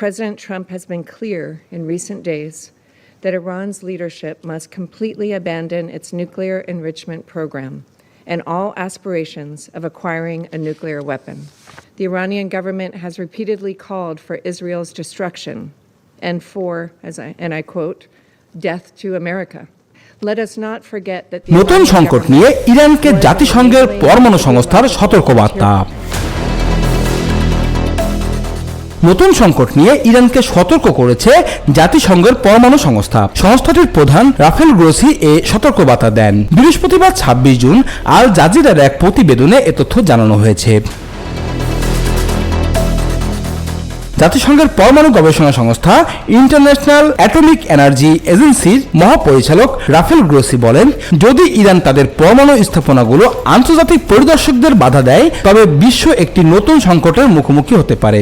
President Trump has been clear in recent days that Iran's leadership must completely abandon its nuclear enrichment program and all aspirations of acquiring a nuclear weapon. The Iranian government has repeatedly called for Israel's destruction and for, as I, and I quote, death to America. Let us not forget that the নতুন Iranian সংকট government নিয়ে ইরানকে was জাতিসংঘের illegally পরমাণু সংস্থার সতর্কবার্তা নতুন সংকট নিয়ে ইরানকে সতর্ক করেছে জাতিসংঘের পরমাণু সংস্থা। সংস্থাটির প্রধান রাফেল গ্রোসি এ সতর্কবার্তা দেন। বৃহস্পতিবার ছাব্বিশ জুন আল জাজিরার এক প্রতিবেদনে এ তথ্য জানানো হয়েছে। জাতিসংঘের পরমাণু গবেষণা সংস্থা ইন্টারন্যাশনাল অ্যাটমিক এনার্জি এজেন্সির মহাপরিচালক রাফেল গ্রোসি বলেন, যদি ইরান তাদের পরমাণু স্থাপনাগুলো আন্তর্জাতিক পরিদর্শকদের বাধা দেয়, তবে বিশ্ব একটি নতুন সংকটের মুখোমুখি হতে পারে।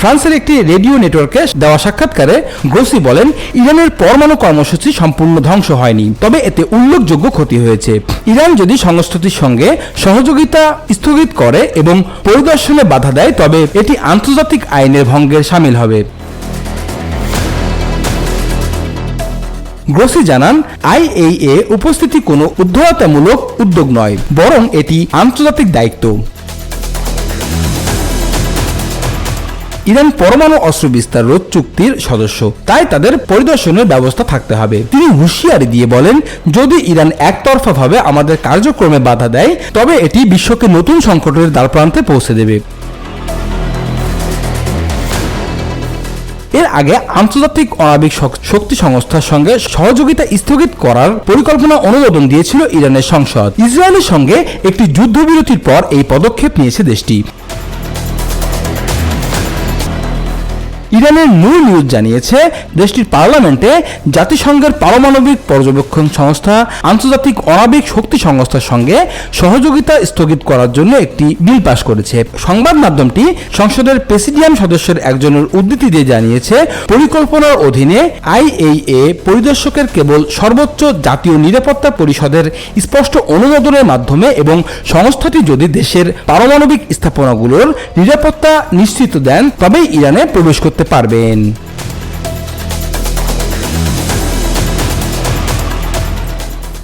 ফ্রান্সের একটি রেডিও নেটওয়ার্কে দেওয়া সাক্ষাৎকারে গ্রোসি বলেন, ইরানের পরমাণু কর্মসূচি সম্পূর্ণ ধ্বংস হয়নি, তবে এতে উল্লেখযোগ্য ক্ষতি হয়েছে। ইরান যদি সংস্থাটির সঙ্গে সহযোগিতা স্থগিত করে এবং পরিদর্শনে বাধা দেয়, তবে এটি আন্তর্জাতিক আইনের ভঙ্গের সামিল হবে। গ্রোসি জানান আইএইএ উপস্থিতি কোনো উদ্ধরতামূলক উদ্যোগ নয়, বরং এটি আন্তর্জাতিক দায়িত্ব। ইরান পরমাণু অস্ত্র বিস্তার রোধ চুক্তির সদস্য। তাই তাদের পরিদর্শনের ব্যবস্থা থাকতে হবে। তিনি হুঁশিয়ারি দিয়ে বলেন, যদি ইরান একতরফাভাবে আমাদের কার্যক্রমে বাধা দেয়, তবে এটি বিশ্বকে নতুন সংকটের দ্বারপ্রান্তে পৌঁছে দেবে। এর আগে আন্তর্জাতিক অনাবিক শক্তি সংস্থার সঙ্গে সহযোগিতা স্থগিত করার পরিকল্পনা অনুমোদন দিয়েছিল ইরানের সংসদ। ইসরায়েলের সঙ্গে একটি যুদ্ধবিরতির পর এই পদক্ষেপ নিয়েছে দেশটি। ইরানের নূর নিউজ জানিয়েছে, দেশটির পার্লামেন্টে জাতিসংঘের পারমাণবিক পর্যবেক্ষণ সংস্থা, আন্তর্জাতিক অনাবিক শক্তি সংস্থার সঙ্গে সহযোগিতা স্থগিত করার জন্য একটি বিল পাশ করেছে। সংবাদ মাধ্যমটি সংসদের প্রেসিডিয়াম সদস্যের একজনের উদ্ধৃতি দিয়ে জানিয়েছে, পরিকল্পনার অধীনে আইএইএ পরিদর্শকের কেবল সর্বোচ্চ জাতীয় নিরাপত্তা পরিষদের স্পষ্ট অনুমোদনের মাধ্যমে এবং সংস্থাটি যদি দেশের পারমাণবিক স্থাপনাগুলোর নিরাপত্তা নিশ্চিত দেন, তবেই ইরানে প্রবেশ করতে পারবেন।